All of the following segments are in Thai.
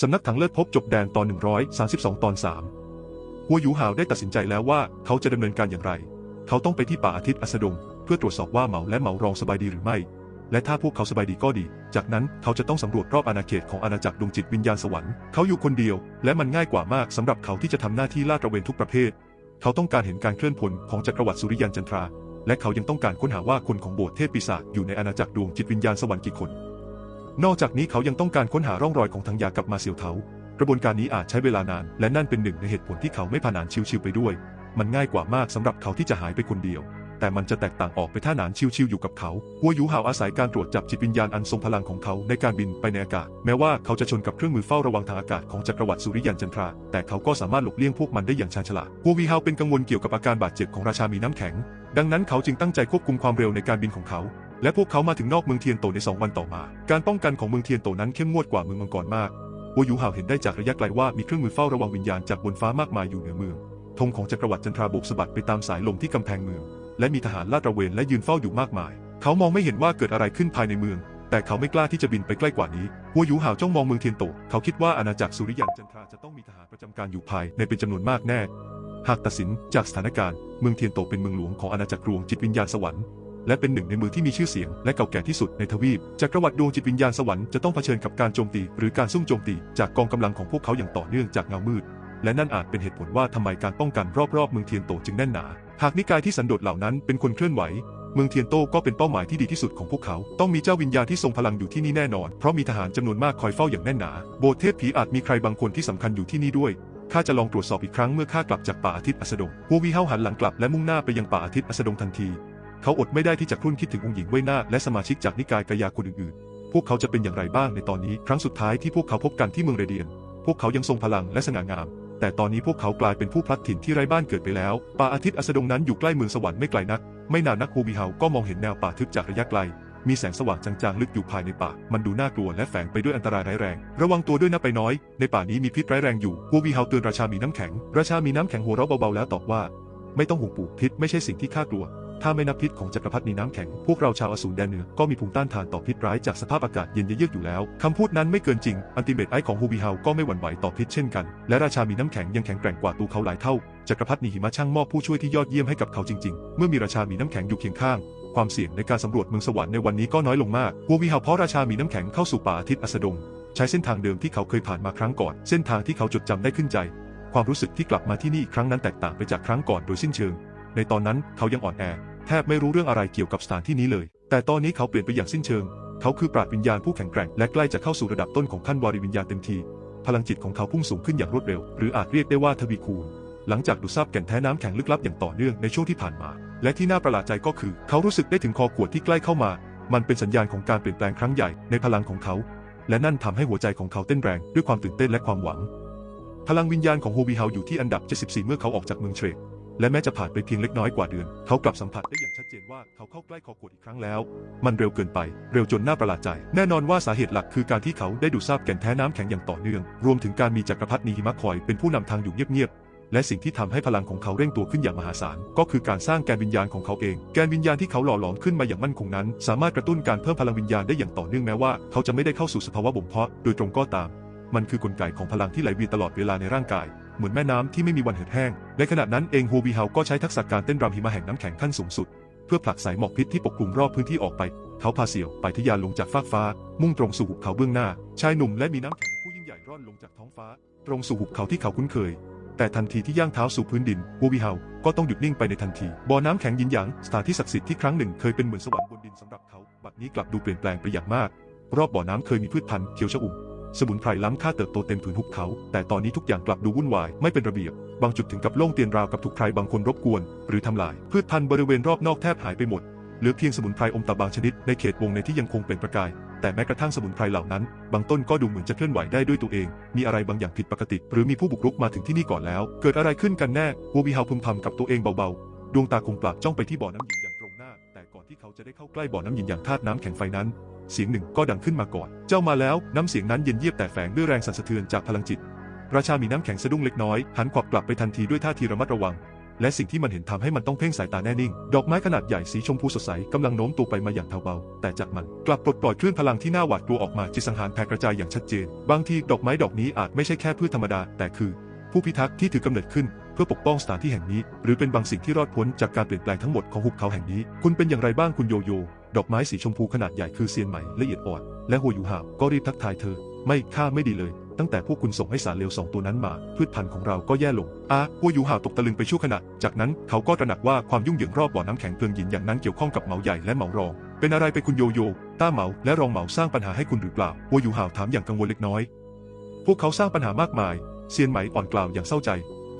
สำนักถังเลิศพบจบแดนตอน 132 ตอน 3 หัวหยูหาวได้ตัดสินใจแล้วว่าเขาจะดำเนินการอย่างไร เขาต้องไปที่ป่าอาทิตย์อัสดง เพื่อตรวจสอบว่าเหมาและเหมารองสบายดีหรือไม่ และถ้าพวกเขาสบายดีก็ดี จากนั้นเขาจะต้องสำรวจรอบอาณาเขตของอาณาจักรดวงจิตวิญญาณสวรรค์ เขาอยู่คนเดียว และมันง่ายกว่ามากสำหรับเขาที่จะทำหน้าที่ลาดตระเวนทุกประเภท เขาต้องการเห็นการเคลื่อนพลของจักรวรรดิสุริยันจันทรา และเขายังต้องการค้นหาว่าคนของโบสถ์เทพปีศาจอยู่ในอาณาจักรดวงจิตวิญญาณสวรรค์กี่คน นอกจากนี้เขายังต้องการค้นหาร่องรอยของทางยากับมาเซียวเทากระบวนการนี้อาจใช้เวลานาน และนั่นเป็นหนึ่งในเหตุผลที่เขาไม่พาหนานชิวๆไปด้วย มันง่ายกว่ามากสำหรับเขาที่จะหายไปคนเดียว แต่มันจะแตกต่างออกไปถ้าหนานชิวๆอยู่กับเขาหัวหยูหาวอาศัยการตรวจจับจิตวิญญาณอันทรงพลังของเขาในการบินไปในอากาศ แม้ว่าเขาจะชนกับเครื่องมือเฝ้าระวังทางอากาศของจักรวรรดิสุริยันจันทรา แต่เขาก็สามารถหลบเลี่ยงพวกมันได้อย่างชาญฉลาดหัววีฮาวเป็นกังวลเกี่ยวกับอาการบาดเจ็บของราชามีน้ำแข็ง ดังนั้นเขาจึงตั้งใจควบคุมความเร็วในการบินของเขา และพวกเขามาถึงนอกเมืองเทียนโตในสองวันต่อมา การป้องกันของเมืองเทียนโตนั้นเข้มงวดกว่าเมืองมังกรมากหัวยูหาวเห็นได้จากระยะไกลว่ามีเครื่องมือเฝ้าระวังวิญญาณจากบนฟ้ามากมายอยู่เหนือเมือง ธงของจักรวรรดิจันทราโบกสะบัดไปตามสายลมที่กำแพงเมือง และมีทหารลาดตระเวนและยืนเฝ้าอยู่มากมาย เขามองไม่เห็นว่าเกิดอะไรขึ้นภายในเมือง แต่เขาไม่กล้าที่จะบินไปใกล้กว่านี้หัวยูหาวจ้องมองเมืองเทียนโต เขาคิดว่าอาณาจักรสุริยันจันทราจะต้องมีทหารประจำการอยู่ภายในเป็นจำนวนมากแน่ หากตัดสินจากสถานการณ์ เมืองเทียนโตเป็นเมืองหลวงของอาณาจักรรวงจิตวิญญาณสวรรค์ และเป็นหนึ่งในเมืองที่มีชื่อเสียงและเก่าแก่ที่สุดในทวีป จักรวรรดิดวงจิตวิญญาณสวรรค์จะต้องเผชิญกับการโจมตี หรือการซุ่มโจมตีจากกองกำลังของพวกเขาอย่างต่อเนื่องจากเงามืด และนั่นอาจเป็นเหตุผลว่าทำไมการป้องกันรอบๆเมืองเทียนโตจึงแน่นหนา หากนิกายที่สันโดษเหล่านั้นเป็นคนเคลื่อนไหว เมืองเทียนโตก็เป็นเป้าหมายที่ดีที่สุดของพวกเขา ต้องมีเจ้าวิญญาณที่ทรงพลังอยู่ที่นี่แน่นอน เพราะมีทหารจำนวนมากคอยเฝ้าอย่างแน่นหนา โบสถ์เทพผีอาจมีใครบางคนที่สำคัญอยู่ที่นี่ด้วยข้าจะลองตรวจสอบอีกครั้งเมื่อข้ากลับจากป่าอาทิตย์อัสดงหัววีเฮาหันหลังกลับและมุ่งหน้าไปยังป่าอาทิตย์อัสดงทันที เขาอดไม่ได้ที่จะครุ่นคิดถึงองค์หญิงเว่ยนาและสมาชิกจากนิกายกายาคนอื่นๆ พวกเขาจะเป็นอย่างไรบ้างในตอนนี้ ครั้งสุดท้ายที่พวกเขาพบกันที่เมืองเรเดียน พวกเขายังทรงพลังและสง่างาม แต่ตอนนี้พวกเขากลายเป็นผู้พลัดถิ่นที่ไร้บ้านเกิดไปแล้ว ป่าอาทิตย์อัสดงนั้นอยู่ใกล้เมืองสวรรค์ไม่ไกลนัก ไม่นานนักฮูบีเฮาก็มองเห็นแนวป่าทึบจากระยะไกล มีแสงสว่างจางๆ ลึกอยู่ภายในป่า มันดูน่ากลัวและแฝงไปด้วยอันตรายร้ายแรง ระวังตัวด้วยนะไปน้อย ในป่านี้มีพิษร้ายแรงอยู่ฮูบีเฮาเตือนราชามีน้ำแข็ง ราชามีน้ำแข็งหัวเราะเบาๆแล้วตอบว่า ไม่ต้องห่วงปู่พิษไม่ใช่สิ่งที่ข้ากลัว ถ้าไม่นับพิษของจักรพรรดินีน้ำแข็ง พวกเราชาวอสูรแดนเหนือก็มีภูมิต้านทานต่อพิษร้ายจากสภาพอากาศเย็นเยือกอยู่แล้ว คำพูดนั้นไม่เกินจริง อันติเมตไอของฮูบีเฮาก็ไม่หวั่นไหวต่อพิษเช่นกัน และราชามีน้ำแข็งยังแข็งแกร่งกว่าตัวเขาหลายเท่า จักรพรรดินีหิมะช่างมอบผู้ช่วยที่ยอดเยี่ยมให้กับเขาจริงๆ เมื่อมีราชามีน้ำแข็งอยู่เคียงข้าง ความเสี่ยงในการสำรวจเมืองสวรรค์ในวันนี้ก็น้อยลงมากฮูบีเฮาเพราะราชามีน้ำแข็งเข้าสู่ป่าอาทิตย์อัสดง ใช้เส้นทางเดิมที่เขาเคยผ่านมาครั้งก่อน เส้นทางที่เขาจดจำได้ขึ้นใจ ความรู้สึกที่กลับมาที่นี่อีกครั้งนั้นแตกต่างไปจากครั้งก่อนโดยสิ้นเชิง ในตอนนั้นเขายังอ่อนแอ แทบไม่รู้เรื่องอะไรเกี่ยวกับสถานที่นี้เลย แต่ตอนนี้เขาเปลี่ยนไปอย่างสิ้นเชิง เขาคือปราดวิญญาณผู้แข็งแกร่ง และใกล้จะเข้าสู่ระดับต้นของขั้นวาริวิญญาณเต็มที พลังจิตของเขาพุ่งสูงขึ้นอย่างรวดเร็ว หรืออาจเรียกได้ว่าทวีคูณ หลังจากดูดซับแก่นแท้น้ำแข็งลึกลับอย่างต่อเนื่องในช่วงที่ผ่านมา และที่น่าประหลาดใจก็คือ เขารู้สึกได้ถึงคอขวดที่ใกล้เข้ามา มันเป็นสัญญาณของการเปลี่ยนแปลงครั้งใหญ่ในพลังของเขา และนั่นทำให้หัวใจของเขาเต้นแรงด้วยความตื่นเต้นและความหวังพลังวิญญาณของโฮบีเฮาอยู่ที่อันดับ 74 เมื่อเขาออกจากเมืองเทรด และแม้จะผ่านไปเพียงเล็กน้อยกว่าเดือน เขากลับสัมผัสได้อย่างชัดเจนว่าเขาเข้าใกล้คอขวดอีกครั้งแล้ว มันเร็วเกินไป เร็วจนน่าประหลาดใจ แน่นอนว่าสาเหตุหลักคือการที่เขาได้ดูดซาบแก่นแท้น้ำแข็งอย่างต่อเนื่อง รวมถึงการมีจักรพรรดินีหิมะคอยเป็นผู้นำทางอยู่เงียบๆและสิ่งที่ทำให้พลังของเขาเร่งตัวขึ้นอย่างมหาศาล ก็คือการสร้างแกนวิญญาณของเขาเอง แกนวิญญาณที่เขาหล่อหลอมขึ้นมาอย่างมั่นคงนั้น สามารถกระตุ้นการเพิ่มพลังวิญญาณได้อย่างต่อเนื่องแม้ว่า เขาจะไม่ได้เข้าสู่สภาวะบ่มเพาะโดยตรงก็ตาม มันคือกลไกของพลังที่ไหลเวียนตลอดเวลาในร่างกาย เหมือนแม่น้ำที่ไม่มีวันเหือดแห้ง ในขณะนั้นเองโฮบีเฮาก็ใช้ทักษะการเต้นรำหิมะแห่งน้ำแข็งขั้นสูงสุด เพื่อผลักสายหมอกพิษที่ปกคลุมรอบพื้นที่ออกไป เขาพาเสี่ยวไปทะยานลงจากฟากฟ้า มุ่งตรงสู่หุบเขาเบื้องหน้า ชายหนุ่มและมีน้ำแข็งผู้ยิ่งใหญ่ร่อนลงจากท้องฟ้า ตรงสู่หุบเขาที่เขาคุ้นเคย แต่ทันทีที่ย่างเท้าสู่พื้นดินโฮบีเฮาก็ต้องหยุดนิ่งไปในทันที บ่อน้ำแข็งยินหยางสถานที่ศักดิ์สิทธิ์ที่ครั้งหนึ่งเคยเป็นเหมือนสวรรค์บนดินสำหรับเขา บัดนี้กลับดูเปลี่ยนแปลงไปอย่างมาก รอบบ่อน้ำเคยมีพืชพันธุ์เขียวชอุ่ม สมุนไพรล้ำค่าเติบโตเต็มผืนหุบเขา แต่ตอนนี้ทุกอย่างกลับดูวุ่นวาย ไม่เป็นระเบียบ บางจุดถึงกับโล่งเตียนราวกับถูกใครบางคนรบกวน หรือทำลาย พืชพันธุ์บริเวณรอบนอกแทบหายไปหมด เหลือเพียงสมุนไพรอมตะบางชนิดในเขตวงในที่ยังคงเป็นประกาย แต่แม้กระทั่งสมุนไพรเหล่านั้น บางต้นก็ดูเหมือนจะเคลื่อนไหวได้ด้วยตัวเอง มีอะไรบางอย่างผิดปกติ หรือมีผู้บุกรุกมาถึงที่นี่ก่อนแล้ว เกิดอะไรขึ้นกันแน่วัวบีฮาพึมพำกับตัวเองเบาๆ ดวงตาคงปลากจ้องไปที่บ่อน้ำหยินอย่างตรงหน้า แต่ก่อนที่เขาจะได้เข้าใกล้บ่อน้ำหยินอย่างธาตุน้ำแข็งไฟนั้น เสียงหนึ่งก็ดังขึ้นมาก่อน เจ้ามาแล้วน้ำเสียงนั้นเย็นเยียบแต่แฝงด้วยแรงสั่นสะเทือนจากพลังจิต ราชามีน้ำแข็งสะดุ้งเล็กน้อย หันขวับกลับไปทันทีด้วยท่าทีระมัดระวัง และสิ่งที่มันเห็นทำให้มันต้องเพ่งสายตาแน่นิ่ง ดอกไม้ขนาดใหญ่สีชมพูสดใสกำลังโน้มตัวไปมาอย่างเทาเบา แต่จากมันกลับปลดปล่อยคลื่นพลังที่น่าหวาดกลัวออกมาจิตสังหารแผ่กระจายอย่างชัดเจน บางทีดอกไม้ดอกนี้อาจไม่ใช่แค่พืชธรรมดา แต่คือ ผู้พิทักษ์ที่ถือกำเนิดขึ้นเพื่อปกป้องสถานที่แห่งนี้ หรือเป็นบางสิ่งที่รอดพ้นจากการเปลี่ยนแปลงทั้งหมดของหุบเขาแห่งนี้ คุณเป็นอย่างไรบ้างคุณโยโย ดอกไม้สีชมพูขนาดใหญ่คือเซียนใหม่ละเอียดอ่อน และหัวยูหาวก็รีบทักทายเธอ ไม่ข้าไม่ดีเลย ตั้งแต่พวกคุณส่งให้สารเลวสองตัวนั้นมา พืชพันธุ์ของเราก็แย่ลงอาหัวยูหาวตกตะลึงไปชั่วขณะ จากนั้นเขาก็ตระหนักว่าความยุ่งเหยิงรอบบ่อน้ำแข็งเพลิงหยินอย่างนั้นเกี่ยวข้องกับเหมาใหญ่และเหมารอง เป็นอะไรไปคุณโยโย่ต้าเหมาและรองเหมาสร้างปัญหาให้คุณหรือเปล่าหัวยูหาวถามอย่างกังวลเล็กน้อย พวกเขาสร้างปัญหามากมายเซียนไหมอ่อนกล่าวอย่างเศร้าใจ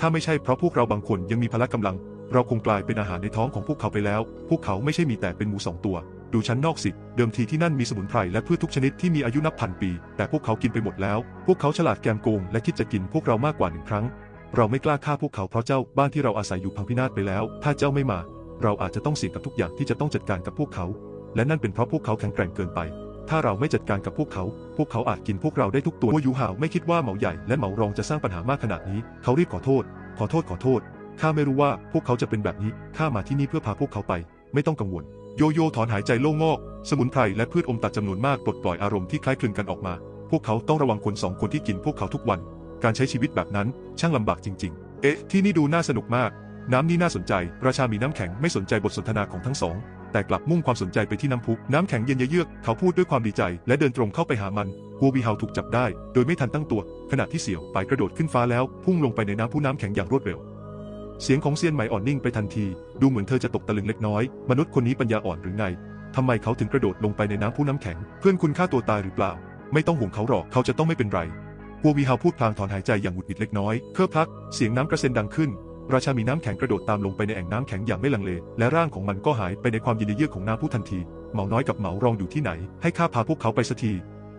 ถ้าไม่ใช่เพราะพวกเราบางคนยังมีพละกำลัง เราคงกลายเป็นอาหารในท้องของพวกเขาไปแล้ว พวกเขาไม่ใช่มีแต่เป็นหมูสองตัว ดูชั้นนอกสิ เดิมทีที่นั่นมีสมุนไพรและพืชทุกชนิดที่มีอายุนับพันปี แต่พวกเขากินไปหมดแล้ว พวกเขาฉลาดแกมโกงและคิดจะกินพวกเรามากกว่าหนึ่งครั้ง เราไม่กล้าฆ่าพวกเขาเพราะเจ้าบ้านที่เราอาศัยอยู่พังพินาศไปแล้ว ถ้าเจ้าไม่มา เราอาจจะต้องเสี่ยงกับทุกอย่างที่จะต้องจัดการกับพวกเขา และนั่นเป็นเพราะพวกเขาแข็งแกร่งเกินไป ถ้าเราไม่จัดการกับพวกเขา พวกเขาอาจกินพวกเราได้ทุกตัววัวยูหาวไม่คิดว่าเหมาใหญ่และเหมารองจะสร้างปัญหามากขนาดนี้ เขารีบขอโทษ ขอโทษขอโทษข้าไม่รู้ว่าพวกเขาจะเป็นแบบนี้ข้ามาที่นี่เพื่อพาพวกเขาไป ไม่ต้องกังวล โยโย่ถอนหายใจโล่งอก สมุนไพรและพืชอมตัดจำนวนมากปลดปล่อยอารมณ์ที่คล้ายคลึงกันออกมา พวกเขาต้องระวังคนสองคนที่กินพวกเขาทุกวัน การใช้ชีวิตแบบนั้นช่างลำบากจริง ๆ เอ๊ะ ที่นี่ดูน่าสนุกมาก น้ำนี่น่าสนใจ ราชามีน้ำแข็งไม่สนใจบทสนทนาของทั้งสอง แต่กลับมุ่งความสนใจไปที่น้ำพุ น้ำแข็งเย็นเยือกเขาพูดด้วยความดีใจ และเดินตรงเข้าไปหามันกัววีเฮาถูกจับได้ โดยไม่ทันตั้งตัว ขณะที่เสี่ยวไปกระโดดขึ้นฟ้าแล้วพุ่งลงไปในน้ำพุน้ำแข็งอย่างรวดเร็ว เสียงของเซียนไหมอ่อนนิ่งไปทันที ดูเหมือนเธอจะตกตะลึงเล็กน้อย มนุษย์คนนี้ปัญญาอ่อนหรือไงทำไมเขาถึงกระโดดลงไปในน้ำพุน้ำแข็ง เพื่อนคุณฆ่าตัวตายหรือเปล่า ไม่ต้องห่วงเขาหรอกเขาจะต้องไม่เป็นไรกัววีฮาพูดพลางถอนหายใจอย่างหงุดหงิดเล็กน้อยเครือพัก เสียงน้ำกระเซ็นดังขึ้น ราชามีน้ำแข็งกระโดดตามลงไปในแอ่งน้ำแข็งอย่างไม่ลังเล และร่างของมันก็หายไปในความเย็นเยือกของน้ำพุทันทีเหมาน้อยกับเหมารองอยู่ที่ไหน ให้ข้าพาพวกเขาไปสักที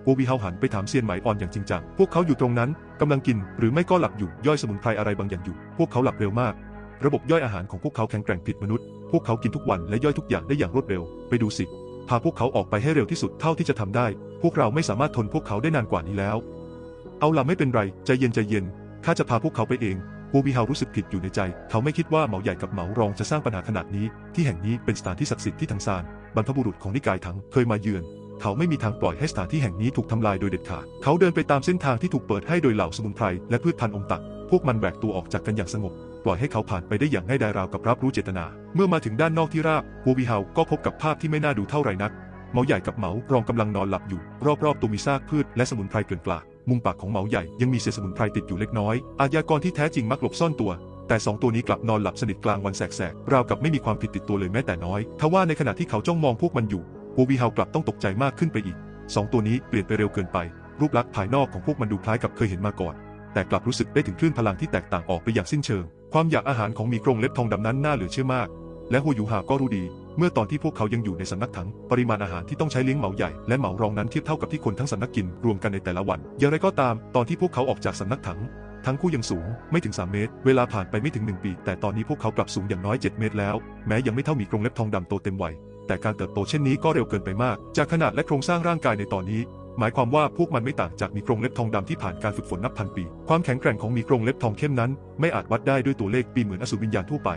กัววีเฮาหันไปถามเซียนไหมอ่อนอย่างจริงจังพวกเขาอยู่ตรงนั้นกำลังกินหรือไม่ก็หลับอยู่ย่อยสมุนไพรอะไรบางอย่างอยู่ พวกเขาหลับเร็วมาก ระบบย่อยอาหารของพวกเขาแข็งแกร่งผิดมนุษย์ พวกเขากินทุกวันและย่อยทุกอย่างได้อย่างรวดเร็ว ไปดูสิ พาพวกเขาออกไปให้เร็วที่สุดเท่าที่จะทำได้ พวกเราไม่สามารถทนพวกเขาได้นานกว่านี้แล้ว เอาล่ะไม่เป็นไร ใจเย็นใจเย็น ข้าจะพาพวกเขาไปเองฮูบีเฮารู้สึกผิดอยู่ในใจ เขาไม่คิดว่าเหมาใหญ่กับเหมารองจะสร้างปัญหาขนาดนี้ ที่แห่งนี้เป็นสถานที่ศักดิ์สิทธิ์ที่ทางซาน บรรพบุรุษของนิกายถังเคยมาเยือน เขาไม่มีทางปล่อยให้สถานที่แห่งนี้ถูกทำลายโดยเด็ดขาด เขาเดินไปตามเส้นทางที่ถูกเปิดให้โดยเหล่าสมุนไพรและพืชพันธุ์องตัก พวกมันแหวกตัวออกจากกันอย่างสงบ ล่อยให้เขาผ่านไปได้อย่างง่ายดายราวกับรับรู้เจตนา เมื่อมาถึงด้านนอกที่ราบฮูบีเฮาก็พบกับภาพที่ไม่น่าดูเท่าไหร่นักเมาใหญ่กับเหมารองกำลังนอนหลับอยู่ รอบๆตัวมีซากพืชและสมุนไพรเกลื่อนกลาดมุมปากของเหมาใหญ่ยังมีเศษสมุนไพรติดอยู่เล็กน้อย อาญากรที่แท้จริงมักหลบซ่อนตัว แต่สองตัวนี้กลับนอนหลับสนิทกลางวันแสกๆ ราวกับไม่มีความผิดติดตัวเลยแม้แต่น้อย ทว่าในขณะที่เขาจ้องมองพวกมันอยู่โววีเฮากลับต้องตกใจมากขึ้นไปอีก สองตัวนี้เปลี่ยนไปเร็วเกินไป รูปลักษณ์ภายนอกของพวกมันดูคล้ายกับเคยเห็นมาก่อน แต่กลับรู้สึกได้ถึงคลื่นพลังที่แตกต่างออกไปอย่างสิ้นเชิง ความอยากอาหารของมีกรงเล็บทองดำนั้นน่าเหลือเชื่อมาก และหัวยูหาก็รู้ดี เมื่อตอนที่พวกเขายังอยู่ในสำนักถัง ปริมาณอาหารที่ต้องใช้เลี้ยงเหมาใหญ่และเหมารองนั้นเทียบเท่ากับที่คนทั้งสำนักกินรวมกันในแต่ละวัน อย่างไรก็ตาม ตอนที่พวกเขาออกจากสำนักถัง ทั้งคู่ยังสูงไม่ถึง 3 เมตร เวลาผ่านไปไม่ถึง 1 ปี แต่ตอนนี้พวกเขากลับสูงอย่างน้อย 7 เมตรแล้ว แม้ยังไม่เท่ามีกรงเล็บทองดำโตเต็มวัยแต่การเติบโตเช่นนี้ก็เร็วเกินไปมาก จากขนาดและโครงสร้างร่างกายในตอนนี้ หมายความว่าพวกมันไม่ต่างจากมีกรงเล็บทองดำที่ผ่านการฝึกฝนนับพันปี ความแข็งแกร่งของมีกรงเล็บทองเข้มนั้น ไม่อาจวัดได้ด้วยตัวเลขปีเหมือนอสูรวิญญาณทั่วไป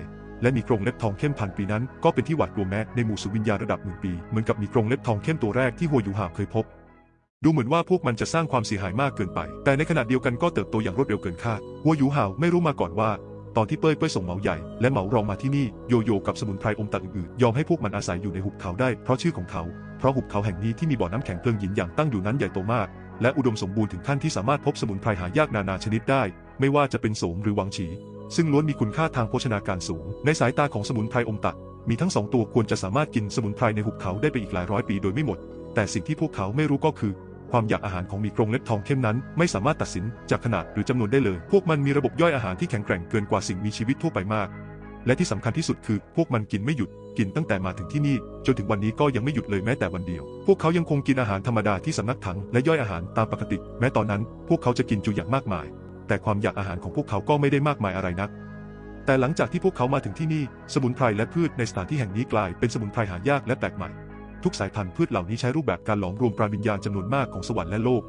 และมีกรงเล็บทองเข้มพันปีนั้น ก็เป็นที่หวาดกลัวแม้ในหมู่สุวิญญาณระดับหมื่นปีเหมือนกับมีกรงเล็บทองเข้มตัวแรกที่หัวยูหาเคยพบ ดูเหมือนว่าพวกมันจะสร้างความเสียหายมากเกินไป แต่ในขณะเดียวกันก็เติบโตอย่างรวดเร็วเกินคาดหัวยูหาวไม่รู้มาก่อนว่า ตอนที่เป้ยเป้ยส่งเหมาใหญ่และเหมารองมาที่นี่โยโย่กับสมุนไพรอมตัดอื่นๆยอมให้พวกมันอาศัยอยู่ในหุบเขาได้เพราะชื่อของเขาเพราะหุบเขาแห่งนี้ที่มีบ่อน้ำแข็งเพลิงหินอย่างตั้งอยู่นั้นใหญ่โตมาก และอุดมสมบูรณ์ถึงขั้นที่สามารถพบสมุนไพรหายากนานาชนิดได้ ไม่ว่าจะเป็นโสมหรือหวังฉี ซึ่งล้วนมีคุณค่าทางโภชนาการสูง ในสายตาของสมุนไพรอมตัดมีทั้งสองตัวควรจะสามารถกินสมุนไพรในหุบเขาได้ไปอีกหลายร้อยปีโดยไม่หมด แต่สิ่งที่พวกเขาไม่รู้ก็คือ ความอยากอาหารของมีกรงเล็บทองเข้มนั้น ไม่สามารถตัดสินจากขนาดหรือจำนวนได้เลย พวกมันมีระบบย่อยอาหารที่แข็งแกร่งเกินกว่าสิ่งมีชีวิตทั่วไปมาก และที่สำคัญที่สุดคือ พวกมันกินไม่หยุด กินตั้งแต่มาถึงที่นี่ จนถึงวันนี้ก็ยังไม่หยุดเลยแม้แต่วันเดียว พวกเขายังคงกินอาหารธรรมดาที่สำนักถังและย่อยอาหารตามปกติ แม้ตอนนั้น พวกเขาจะกินจุอย่างมากมาย แต่ความอยากอาหารของพวกเขาก็ไม่ได้มากมายอะไรนักแต่หลังจากที่พวกเขามาถึงที่นี่ สมุนไพรและพืชในสถานที่แห่งนี้กลายเป็นสมุนไพรหายากและแปลกใหม่ ทุกสายพันธุ์พืชเหล่านี้ใช้รูปแบบการหลอมรวมปราณวิญญาณจำนวนมากของสวรรค์และโลก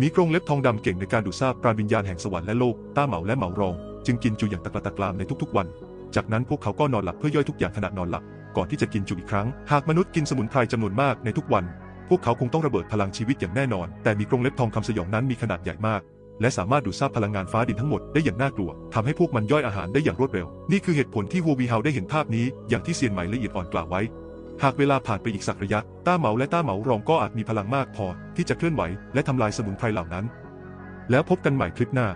มีกรงเล็บทองดำเก่งในการดูดซาบปราณวิญญาณแห่งสวรรค์และโลก ต้าเหมาและเหมารอง จึงกินจุอย่างตะกละตะกรามในทุกๆวัน จากนั้นพวกเขาก็นอนหลับเพื่อย่อยทุกอย่างขณะนอนหลับ ก่อนที่จะกินจุอีกครั้ง หากมนุษย์กินสมุนไพรจำนวนมากในทุกวัน พวกเขาคงต้องระเบิดพลังชีวิตอย่างแน่นอน แต่มีกรงเล็บทองคำสยองนั้นมีขนาดใหญ่มากและสามารถดูดซับพลังงานฟ้าดินทั้งหมดได้อย่างน่ากลัวทำให้พวกมันย่อยอาหารได้อย่างรวดเร็ว นี่คือเหตุผลที่ฮัววีเฮาได้เห็นภาพนี้ อย่างที่เซียนไหมละเอียดอ่อนกล่าวไว้ หากเวลาผ่านไปอีกสักระยะ ต้าเหมาและต้าเหมารองก็อาจมีพลังมากพอที่จะเคลื่อนไหวและทำลายสมุนไพรเหล่านั้น แล้วพบกันใหม่คลิปหน้า